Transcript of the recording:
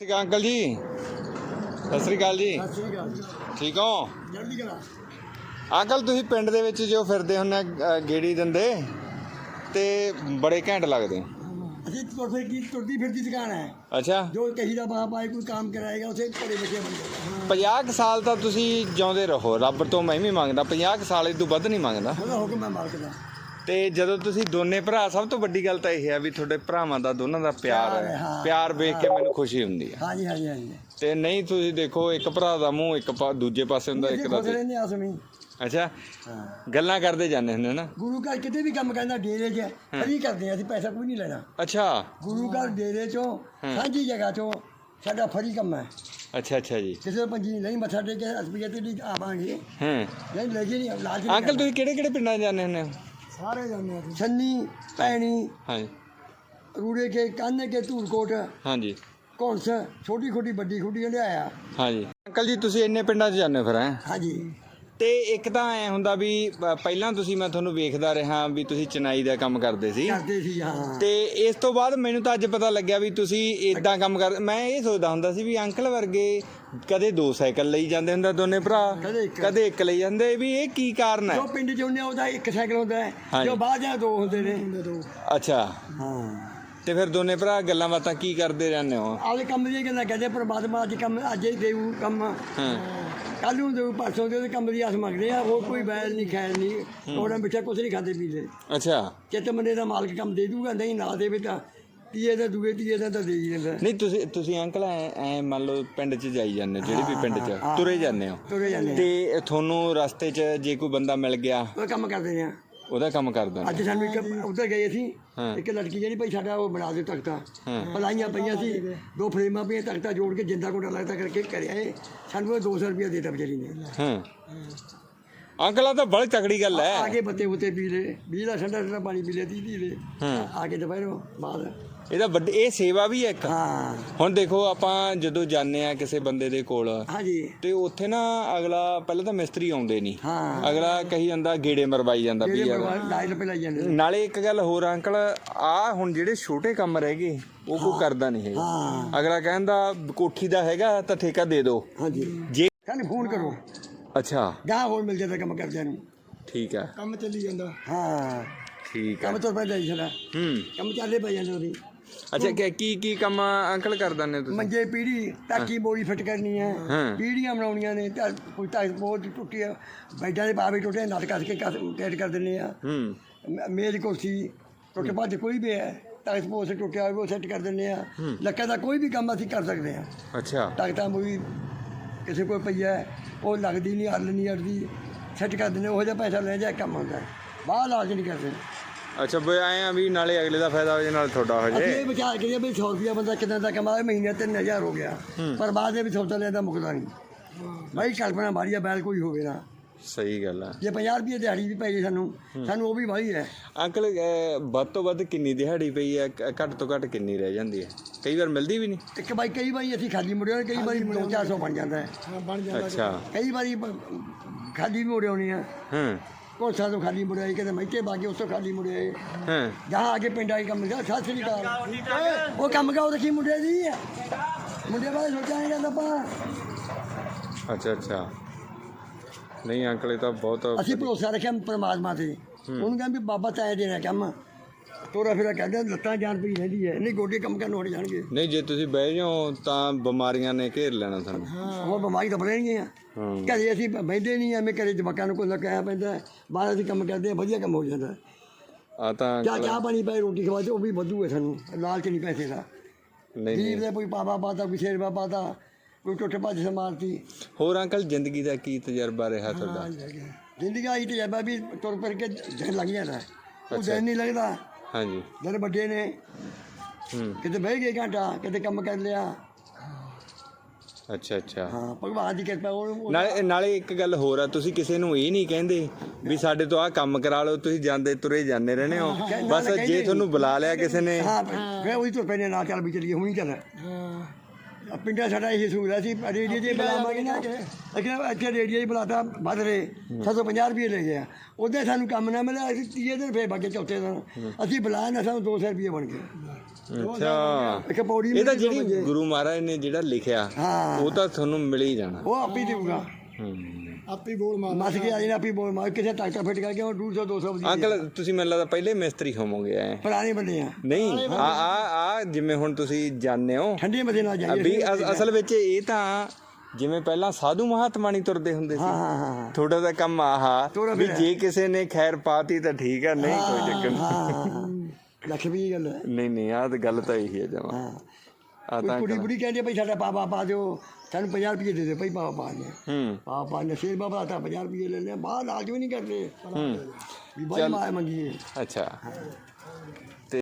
ਸਤਿ ਸ਼੍ਰੀ ਅਕਾਲ ਅੰਕਲ ਜੀ। ਸਤਿ ਸ਼੍ਰੀ ਅਕਾਲ ਜੀ। ਸਤਿ ਸ੍ਰੀ ਅਕਾਲ ਠੀਕ ਹੋ? ਜਲਦੀ ਕਰਾ। ਅੰਕਲ ਤੁਸੀਂ ਪਿੰਡ ਦੇ ਵਿੱਚ ਜੋ ਫਿਰਦੇ ਅ, ਗੇੜੀ ਦਿੰਦੇ ਤੇ ਬੜੇ ਘੈਂਟ ਲੱਗਦੇ। ਅਸੀਂ ਤੁਰਦੇ ਕੀ ਤੁਰਦੀ ਫਿਰਦੀ ਦੁਕਾਨ ਹੈ। ਅੱਛਾ। ਜੋ ਕਹੀ ਦਾ ਬਾਪ ਆਏ ਕੋਈ ਕੰਮ ਕਰਾਏਗਾ ਉਸੇ ਘਰੇ ਬੱਚੇ ਬੰਦੇ 50 ਕੁ ਸਾਲ ਤਾਂ ਤੁਸੀਂ ਜਿਉਂਦੇ ਰਹੋ ਰੱਬ ਤੋਂ ਮੈਂ ਵੀ ਮੰਗਦਾ 50 ਕੁ ਸਾਲ ਇਹ ਤੋਂ ਵੱਧ ਨਹੀਂ ਮੰਗਦਾ। ਹੁਕਮ ਹੈ ਮਾਲਕ ਦਾ। ਤੇ ਜਦੋਂ ਤੁਸੀਂ ਦੋਨੇ ਭਰਾ ਸਭ ਤੋਂ ਵੱਡੀ ਗੱਲ ਤਾਂ ਇਹ ਹੈ ਵੀ ਤੁਹਾਡੇ ਭਰਾਵਾਂ ਦਾ ਦੋਨਾਂ ਦਾ ਪਿਆਰ ਹੈ। ਪਿਆਰ ਵੇਖ ਕੇ ਮੈਨੂੰ ਖੁਸ਼ੀ ਹੁੰਦੀ ਹੈ। ਹਾਂਜੀ ਹਾਂਜੀ ਹਾਂਜੀ। ਤੇ ਨਹੀਂ ਤੁਸੀਂ ਦੇਖੋ ਇੱਕ ਭਰਾ ਦਾ ਮੂੰਹ ਇੱਕ ਪਾ- ਦੂਜੇ ਪਾਸੇ ਹੁੰਦਾ ਇੱਕ ਅਸੀਂ ਦਾ ਖੁਸ਼ ਰਹਿੰਦੇ ਹਾਂ ਅਸਮੀ ਅੱਛਾ ਹਾਂ। ਗੱਲਾਂ ਕਰਦੇ ਜਾਂਦੇ ਹੁੰਦੇ ਨਾ? ਗੁਰੂ ਘਰ ਕਿਤੇ ਵੀ ਕੰਮ ਕਰਨਾ ਡੇਰੇ 'ਚ ਫਰੀ ਕਰਦੇ ਹਾਂ ਅਸੀਂ ਪੈਸਾ ਕੋਈ ਨਹੀਂ ਲੈਣਾ। ਅੱਛਾ। ਗੁਰੂ ਘਰ ਡੇਰੇ 'ਚੋਂ ਸਾਂਝੀ ਜਗ੍ਹਾ 'ਚੋਂ ਸਾਡਾ ਫਰੀ ਕੰਮ ਹੈ। ਅੱਛਾ ਅੱਛਾ ਜੀ। ਕਿਸੇ ਪੰਜੀ ਨਹੀਂ ਮੱਥਾ ਟੇਕ ਕੇ ਅਸਪੀਆ ਤੇ ਵੀ ਆਵਾਂਗੇ ਹੂੰ। ਨਹੀਂ ਲੱਗੇ ਨਹੀਂ ਲਾਜ ਅੰਕਲ ਤੁਸੀਂ ਕਿਹੜੇ ਕਿਹੜੇ ਪਿੰਡਾਂ 'ਚ ਜਾਂਦੇ ਹੁੰਦੇ ਹੋ? ਸਾਰੇ ਜਾਂਦੇ ਆ ਛੰਨੀ ਪੈਣੀ ਹਾਂਜੀ। ਰੂੜੇ ਕੇ ਕਾਨੇ ਕੇ ਧੂਰਕੋਟ ਹਾਂਜੀ। ਕੌਣਸ ਛੋਟੀ ਖੋਟੀ ਵੱਡੀ ਖੋਟੀ ਲਿਆਇਆ। ਹਾਂਜੀ। ਅੰਕਲ ਜੀ ਤੁਸੀਂ ਇੰਨੇ ਪਿੰਡਾਂ 'ਚ ਜਾਂਦੇ ਹੋ ਫਿਰ ਹੈਂ? ਹਾਂਜੀ। ਤੇ ਇੱਕ ਤਾਂ ਐ ਹੁੰਦਾ ਵੀ ਅ, ਪਹਿਲਾਂ ਤੁਸੀਂ ਮੈਂ ਤੁਹਾਨੂੰ ਵੇਖਦਾ ਰਿਹਾ ਵੀ ਤੁਸੀਂ ਚਨਾਈ ਦਾ ਕੰਮ ਕਰਦੇ ਸੀ। ਕਰਦੇ ਸੀ ਹਾਂ। ਤੇ ਇਸ ਤੋਂ ਬਾਅਦ ਮੈਨੂੰ ਤਾਂ ਅੱਜ ਪਤਾ ਲੱਗਿਆ ਵੀ ਤੁਸੀਂ ਇਦਾਂ ਕੰਮ ਕਰ ਮੈਂ ਇਹ ਸੋਚਦਾ ਹੁੰਦਾ ਸੀ ਵੀ ਅੰਕਲ ਵਰਗੇ ਕਦੇ ਦੋ ਸਾਈਕਲ ਲਈ ਜਾਂਦੇ ਹੁੰਦੇ ਦੋਨੇ ਭਰਾ ਕਦੇ ਇੱਕ। ਕਦੇ ਇੱਕ ਲਈ ਜਾਂਦੇ ਵੀ ਇਹ ਕੀ ਕਾਰਨ ਹੈ? ਜੋ ਪਿੰਡ ਚ ਹੁੰਦੇ ਆ, ਉਹਦਾ ਇੱਕ ਸਾਈਕਲ ਹੁੰਦਾ ਹੈ ਹਾਂਜੀ। ਜੋ ਬਾਹਰ ਜਾਂ ਦੋ ਹੁੰਦੇ ਨੇ। ਅੱਛਾ। ਹਾਂ। ਤੇ ਫਿਰ ਦੋਨੇ ਭਰਾ ਗੱਲਾਂ ਬਾਤਾਂ ਕੀ ਕਰਦੇ ਰਹਿੰਦੇ ਹੋ? ਆਲੇ ਕੰਮ ਦੀਆਂ ਗੱਲਾਂ ਕਹਿੰਦੇ ਪ੍ਰਮਾਤਮਾ ਅੱਜ ਕੰਮ ਅੱਜ ਹੀ ਦੇਊ ਕੰਮ। ਹਾਂ। ਕੱਲ ਨੂੰ ਦੇਊ ਪਰਸੋਂ ਦੇ ਕੰਮ ਦੀ ਆਸ ਮੰਗਦੇ ਆ ਹੋਰ ਕੋਈ ਬੈਲ ਨਹੀਂ ਖੈਰ ਨਹੀਂ ਉਹਨਾਂ ਪਿੱਛੇ ਕੁਝ ਨਹੀਂ ਖਾਂਦੇ ਪੀਂਦੇ। ਅੱਛਾ। ਚਿੱਤ ਮੰਨੇ ਦਾ ਮਾਲਕ ਕੰਮ ਦੇ ਦੂਗਾ ਨਹੀਂ ਨਾ ਦੇਵੇ ਤਾਂ ਤੀਏ ਦਾ ਦੂਏ ਤੀਏ ਦਾ ਤਾਂ ਦੇ ਹੀ ਦਿੰਦਾ। ਨਹੀਂ ਤੁਸੀਂ ਤੁਸੀਂ ਅੰਕਲ ਐ ਐ ਮੰਨ ਲਓ ਪਿੰਡ 'ਚ ਜਾਈ ਜਾਂਦੇ ਹੋ, ਜਿਹੜੇ ਵੀ ਪਿੰਡ 'ਚ ਤੁਰੇ ਜਾਂਦੇ ਹੋ। ਤੁਰੇ ਜਾਂਦੇ। ਤੇ ਤੁਹਾਨੂੰ ਰਸਤੇ 'ਚ ਜੇ ਕੋਈ ਬੰਦਾ ਮਿਲ ਗਿਆ। ਉਹ ਕੰਮ ਕਰਦੇ ਆ ਉਹਦਾ ਕੰਮ ਕਰ ਦਿੰਦੇ ਅੱਜ ਸਾਨੂੰ ਇੱਕ ਉੱਧਰ ਗਏ ਸੀ ਹਾਂ। ਇੱਕ ਲੜਕੀ ਜਿਹੜੀ ਭਾਈ ਸਾਡਾ ਉਹ ਬਣਾ ਦੇ ਤਖਤਾ। ਹਾਂ। ਪਲਾਈਆਂ ਪਈਆਂ ਸੀ ਦੋ ਫਰੇਮਾਂ ਪਈਆਂ ਤਖਤਾ ਜੋੜ ਕੇ ਜਿੰਦਾ ਕੋਟਾ ਲੱਗਦਾ ਕਰਕੇ ਕਰਿਆ ਇਹ ਸਾਨੂੰ ਉਹ 200 ਰੁਪਏ ਦੇਤਾ ਵਿਚਾਰੀ ਨੇ। ਹਾਂ। ਅੰਕਲ ਆ ਤਾਂ ਬੜੀ ਤਕੜੀ ਗੱਲ ਹੈ ਬੱਤੇ ਬੁੱਤੇ ਪੀ ਲੈ ਵੀਹ ਦਾ ਠੰਡਾ ਠੰਡਾ ਪਾਣੀ ਪੀ ਲਿਆ ਤੀ ਪੀ ਲੈ ਹਾਂ। ਆਗੇ ਦੁਪਹਿਰੋਂ ਬਾਅਦ। ਇਹਦਾ ਵੱਡੀ ਇਹ ਸੇਵਾ ਵੀ ਹੈ ਇੱਕ। ਹਾਂ। ਹੁਣ ਦੇਖੋ ਆਪਾਂ ਜਦੋਂ ਜਾਂਦੇ ਆ ਕਿਸੇ ਬੰਦੇ ਦੇ ਕੋਲ ਹਾਂਜੀ। ਤੇ ਉੱਥੇ ਨਾ ਅਗਲਾ ਪਹਿਲਾਂ ਤਾਂ ਮਿਸਤਰੀ ਆਉਂਦੇ ਨਹੀਂ ਹਾਂ। ਅਗਲਾ ਕਹੀ ਜਾਂਦਾ ਗੇੜੇ ਮਰਵਾਈ ਜਾਂਦਾ ਵੀ ਪੇ ਲਾਈ ਜਾਂਦੇ ਨੇ। ਨਾਲੇ ਇੱਕ ਗੱਲ ਹੋਰ ਆ ਅੰਕਲ ਆ ਹੁਣ ਜਿਹੜੇ ਛੋਟੇ ਕੰਮ ਰਹਿ ਗਏ ਉਹ ਕੋਈ ਕਰਦਾ ਨਹੀਂ ਹੈਗਾ। ਹਾਂ। ਅਗਲਾ ਕਹਿੰਦਾ ਕੋਠੀ ਦਾ ਹੈਗਾ ਤਾਂ ਠੇਕਾ ਦੇ ਦਿਓ ਹਾਂਜੀ। ਜੇ ਸਾਨੂੰ ਫੋਨ ਕਰੋ। ਅੱਛਾ। ਗਾਹ ਹੋਰ ਮਿਲ ਜਾਂਦਾ ਕੰਮ ਕਰਦਿਆਂ ਨੂੰ। ਠੀਕ ਹੈ। ਕੰਮ ਚੱਲੀ ਜਾਂਦਾ। ਹਾਂ। ਠੀਕ ਹੈ। ਕੰਮ ਤੋਂ ਪਹਿਲਾਂ ਹੀ ਛੜਾ ਹੂੰ। ਕੰਮ ਚੱਲੇ ਪੈ ਜਾਂਦੇ ਉਹਦੀ ਅੱਛਾ ਕੀ ਕੀ ਕੀ ਕੰਮ ਅੰਕਲ ਕਰ ਦਿੰਦੇ ਤੁਸੀਂ? ਮੰਜੇ ਪੀੜੀ ਟਾਕੀ ਬੋਰੀ ਫਿੱਟ ਕਰਨੀ ਹੈ। ਪੀੜੀਆਂ ਬਣਾਉਣੀਆਂ ਨੇ। ਤਾਂ ਕੋਈ ਤਾਂ ਬਹੁਤ ਟੁੱਟੀ ਆ ਬੈਡਾਂ ਦੇ ਬਾਵੇ ਟੁੱਟੇ ਨਟ ਕੱਸ ਕੇ ਟੈਟ ਕਰ ਦਿੰਦੇ ਆ। ਹੂੰ। ਮੇਜ਼ ਕੁਰਸੀ ਟੁੱਟ ਭੱਜ ਕੋਈ ਵੀ ਹੈ। ਤਾਂ ਸਪੋਸ ਟੁੱਟਿਆ ਹੋਇਆ ਉਹ ਸੈੱਟ ਕਰ ਦਿੰਦੇ ਆ। ਲੱਕੜ ਦਾ ਕੋਈ ਵੀ ਕੰਮ ਅਸੀਂ ਕਰ ਸਕਦੇ ਆ ਅੱਛਾ। ਟਾਕਟਾਂ ਮੂਵੀ ਕਿਸੇ ਕੋਲ ਪਈਆ ਉਹ ਲੱਗਦੀ ਨਹੀਂ ਹੱਲ ਨਹੀਂ ਅੜਦੀ ਸੈੱਟ ਕਰ ਦਿੰਦੇ ਉਹ ਜਿਹਾ ਪੈਸਾ ਲੈ ਜਾ ਕੰਮ ਹੁੰਦਾ ਬਾਹਰ ਲਾਲਚ ਨਹੀਂ ਕਰਦੇ। ਅੱਛਾ ਬਈ ਆਏ ਆ ਵੀ ਨਾਲੇ ਅਗਲੇ ਦਾ ਫਾਇਦਾ ਹੋ ਜੇ ਨਾਲ ਤੁਹਾਡਾ ਹੋ ਅਸੀਂ ਜੇ ਇਹ ਵਿਚਾਰ ਕਰੀਏ ਵੀ 100 ਰੁਪਿਆ ਬੰਦਾ ਕਿੰਨਾ ਦਾ ਕਮਾਏ ਮਹੀਨੇ 3000 ਹੋ ਗਿਆ। ਪਰ ਬਾਅਦ ਦੇ ਵਿੱਚ ਸੌਦਾ ਲੈਂਦਾ ਮੁੱਕਦਾ ਨਹੀਂ। ਬਾਈ ਕਲਪਨਾ ਮਾਰੀ ਆ ਬੈਲ ਕੋਈ ਹੋਵੇ ਨਾ। ਸਹੀ ਗੱਲ ਆ। ਜੇ 50 ਰੁਪਏ ਦਿਹਾੜੀ ਵੀ ਪੈ ਜੇ ਸਾਨੂੰ ਸਾਨੂੰ ਉਹ ਵੀ ਵਾਹੀ ਹੈ। ਅੰਕਲ ਅਹ, ਵੱਧ ਤੋਂ ਵੱਧ ਕਿੰਨੀ ਦਿਹਾੜੀ ਪਈ ਹੈ? ਕ- ਘੱਟ ਤੋਂ ਘੱਟ ਕਿੰਨੀ ਰਹਿ ਜਾਂਦੀ ਹੈ? ਕਈ ਵਾਰ ਮਿਲਦੀ ਵੀ ਨਹੀਂ। ਇੱਕ ਬਾਈ ਕਈ ਵਾਰੀ ਅਸੀਂ ਖਾਲੀ ਮੁੜਿਆ ਕਈ ਵਾਰੀ 2-400 ਬਣ ਜਾਂਦਾ ਹੈ। ਬਣ ਅੱਛਾ। ਕਈ ਵਾਰੀ ਬ- ਖਾਲੀ ਵੀ ਮੁੜਿਆਉਣੀ ਆ। ਹਾਂ। ਕੋਸਾ ਤੋਂ ਖਾਲੀ ਮੁੜਿਆ ਕਿਤੇ ਮੈਕੇ ਬਾਗੇ ਉਸ ਤੋਂ ਖਾਲੀ ਮੁੜਿਆ ਹਾਂ। ਜਹਾਂ ਆਗੇ ਪਿੰਡ ਆਈ ਕੰਮ ਜਾ ਸਤਿ ਸ੍ਰੀ ਅਕਾਲ। ਉਹ ਕੰਮ ਕਾ ਉਹ ਰੱਖੀ ਮੁੰਡੇ ਦੀ? ਮੁੰਡੇ ਬਾਰੇ ਸੋਚਿਆ ਨਹੀਂ ਜਾਂਦਾ ਪਾ ਅੱਛਾ ਅੱਛਾ। ਨਹੀਂ ਅੰਕਲ ਇਹ ਤਾਂ ਬਹੁਤ ਅਸੀਂ ਭਰੋਸਾ ਰੱਖਿਆ ਪ੍ਰਮਾਤਮਾ ਤੇ। ਉਹਨੂੰ ਕਹਿੰਦੇ ਵੀ ਬਾਬਾ ਤਾਇਆ ਦੇਣਾ ਕੰਮ। ਤੋਰਾ ਫੇਰਾ ਕਹਿੰਦੇ ਲੱਤਾਂ ਜਾਨ ਪਈ ਰਹਿੰਦੀ ਹੈ ਨਹੀਂ ਗੋਡੇ ਕੰਮ ਕਰਨ ਹੋ ਜਾਣਗੇ। ਨਹੀਂ ਜੇ ਤੁਸੀਂ ਬਹਿ ਜਾਓ ਤਾਂ ਬਿਮਾਰੀਆਂ ਨੇ ਘੇਰ ਲੈਣਾ ਤੁਹਾਨੂੰ ਹੋਰ ਬਿਮਾਰੀ ਤਾਂ ਬਣਨਗੀਆਂ ਹਾਂ ਘਰੇ ਅਸੀਂ ਬੈਠਦੇ ਨਹੀਂ ਐਵੇਂ ਘਰੇ ਜਵਾਕਾਂ ਨੂੰ ਕੋਈ ਲਗਾਇਆ ਪੈਂਦਾ। ਬਾਹਰ ਅਸੀਂ ਕੰਮ ਕਰਦੇ ਹਾਂ ਵਧੀਆ ਕੰਮ ਹੋ ਜਾਂਦਾ। ਆ ਤਾਂ ਚਾਹ ਚਾਹ ਪਾਣੀ ਪਏ ਰੋਟੀ ਖਵਾ ਤੇ ਉਹ ਵੀ ਵਧੂ ਹੈ ਸਾਨੂੰ। ਲਾਲਚ ਨਹੀਂ ਪੈਸੇ ਦਾ। ਨਹੀਂ ਗਰੀਬ ਦੇ ਕੋਈ ਪਾਪਾ ਪਾਤਾ ਕੋਈ ਸ਼ੇਰਵਾ ਪਾਤਾ। ਕੋਈ ਟੁੱਟ ਭੱਜ ਸਮਾਰਤੀ ਹੋਰ ਅੰਕਲ ਜ਼ਿੰਦਗੀ ਦਾ ਕੀ ਤਜਰਬਾ ਰਿਹਾ ਤੁਹਾਡਾ? ਜ਼ਿੰਦਗੀ ਆਈ ਤਜਰਬਾ ਵੀ ਤੁਰ ਫਿਰ ਕੇ ਦਿਨ ਲੱਗ ਜਾਂਦਾ। ਉਹ ਦਿਨ ਨਹੀਂ ਲੱਗਦਾ। ਹਾਂਜੀ। ਦਿਨ ਵੱਡੇ ਨੇ ਹੂੰ। ਕਿਤੇ ਬਹਿ ਗਏ ਘੰਟਾ ਕਿਤੇ ਕੰਮ ਕਰ ਲਿਆ। ਅੱਛਾ ਅੱਛਾ। ਹਾਂ ਭਗਵਾਨ ਦੀ ਕਿਰਪਾ ਉਹ ਨਾਲੇ ਨਾਲੇ ਇੱਕ ਗੱਲ ਹੋਰ ਆ ਤੁਸੀਂ ਕਿਸੇ ਨੂੰ ਇਹ ਨਹੀਂ ਕਹਿੰਦੇ ਵੀ ਸਾਡੇ ਤੋਂ ਆਹ ਕੰਮ ਕਰਾ ਲਓ ਤੁਸੀਂ ਜਾਂਦੇ ਤੁਰੇ ਜਾਂਦੇ ਰਹਿੰਦੇ ਹੋ। ਬਸ ਜੇ ਤੁਹਾਨੂੰ ਬੁਲਾ ਲਿਆ ਕਿਸੇ ਨੇ ਹਾਂ ਫਿਰ ਉਹੀ ਤੁਰ ਪੈਨੇ ਨਾਲ ਚੱਲ ਵੀ ਚੱਲੀਏ ਹੁਣੀ ਚੱਲ। ਪਿੰਡਾਂ ਸਾਡਾ ਇਹ ਸਹੂਲਤ ਸੀ ਰੇਡੀਓ ਜੇ ਬੁਲਾਵਾਂਗੇ ਨਾ ਅਖਿਆ ਇੱਥੇ ਰੇਡੀਓ ਹੀ ਬੁਲਾਤਾ ਵੱਧ ਰਹੇ 750 ਰੁਪਏ ਲੈ ਗਿਆ। ਉਹਦੇ ਸਾਨੂੰ ਕੰਮ ਨਾ ਮਿਲਿਆ ਅਸੀਂ ਤੀਏ ਦਿਨ ਫੇਰ ਬਾਕੀ ਚੌਥੇ ਦਿਨ। ਅਸੀਂ ਬੁਲਾਇਆ ਨਾ ਸਾਨੂੰ 200 ਰੁਪਏ ਬਣ ਗਏ। ਅੱਛਾ। ਇੱਕ ਪੌੜੀ ਇਹ ਤਾਂ ਜਿਹੜੀ। ਗੁਰੂ ਮਹਾਰਾਜ ਨੇ ਜਿਹੜਾ ਲਿਖਿਆ। ਉਹ ਤਾਂ ਤੁਹਾਨੂੰ ਮਿਲ ਹੀ ਜਾਣਾ। ਉਹ ਆਪੀ ਦੇਊਗਾ। ਹੂੰ। ਆਪੀ ਬੋਲ ਮਾਰ ਮਸ ਕੇ ਆ ਜਾਣਾ ਆਪੀ ਬੋਲ ਮਾਰ ਕਿਸੇ ਟਾਕਟਰ ਫਿੱਟ ਕਰਕੇ ਉਹ 200 200 ਦੀ ਅੰਕਲ ਤੁਸੀਂ ਮੈਨੂੰ ਲੱਗਦਾ ਪਹਿਲੇ ਮਿਸਤਰੀ ਹੋਵੋਗੇ ਐ। ਪੁਰਾਣੇ ਬੰਦੇ ਆ। ਨਹੀਂ ਆ ਆ ਆ ਜਿਵੇਂ ਹੁਣ ਤੁਸੀਂ ਜਾਣਦੇ ਹੋ। ਠੰਡੇ ਮਦੇ ਨਾਲ ਜਾਈਏ ਅਭੀ ਅਸ- ਅਸਲ ਵਿੱਚ ਇਹ ਤਾਂ ਜਿਵੇਂ ਪਹਿਲਾਂ ਸਾਧੂ ਮਹਾਤਮਾ ਨਹੀਂ ਤੁਰਦੇ ਹੁੰਦੇ ਸੀ। ਹਾਂ ਹਾਂ ਥੋੜਾ ਦਾ ਕੰਮ ਆਹਾ ਵੀ ਜੇ ਕਿਸੇ ਨੇ ਖੈਰ ਪਾਤੀ ਤਾਂ ਠੀਕ ਆ ਨਹੀਂ ਕੋਈ ਚੱਕਰ ਨਹੀਂ। ਲੱਖ ਵੀ ਗੱਲ ਹੈ। ਨਹੀਂ ਨਹੀਂ ਆਹ ਤਾਂ ਗੱਲ ਤਾਂ ਇਹੀ ਹੈ ਜਮਾ। ਕੁੜੀ ਬੁੜੀ ਕਹਿੰਦੀ ਆ, ਭਈ ਸਾਡਾ ਪਾਪਾ ਪਾ ਦਿਓ ਸਾਨੂੰ 50 ਰੁਪਏ ਦੇ ਦੇ ਭਈ ਪਾਪਾ ਪਾ ਦੇ ਹੂੰ ਪਾਪਾ ਨੇ ਸ਼ੇਰ ਬਾਬਾ ਤਾਂ 50 ਰੁਪਏ ਲੈ ਲਿਆ ਬਾਹਰ ਲਾਜ ਵੀ ਨਹੀਂ ਕਰਦੇ ਹੂੰ ਵੀ ਬਾਈ ਮਾਰ ਮੰਗੀਏ ਅੱਛਾ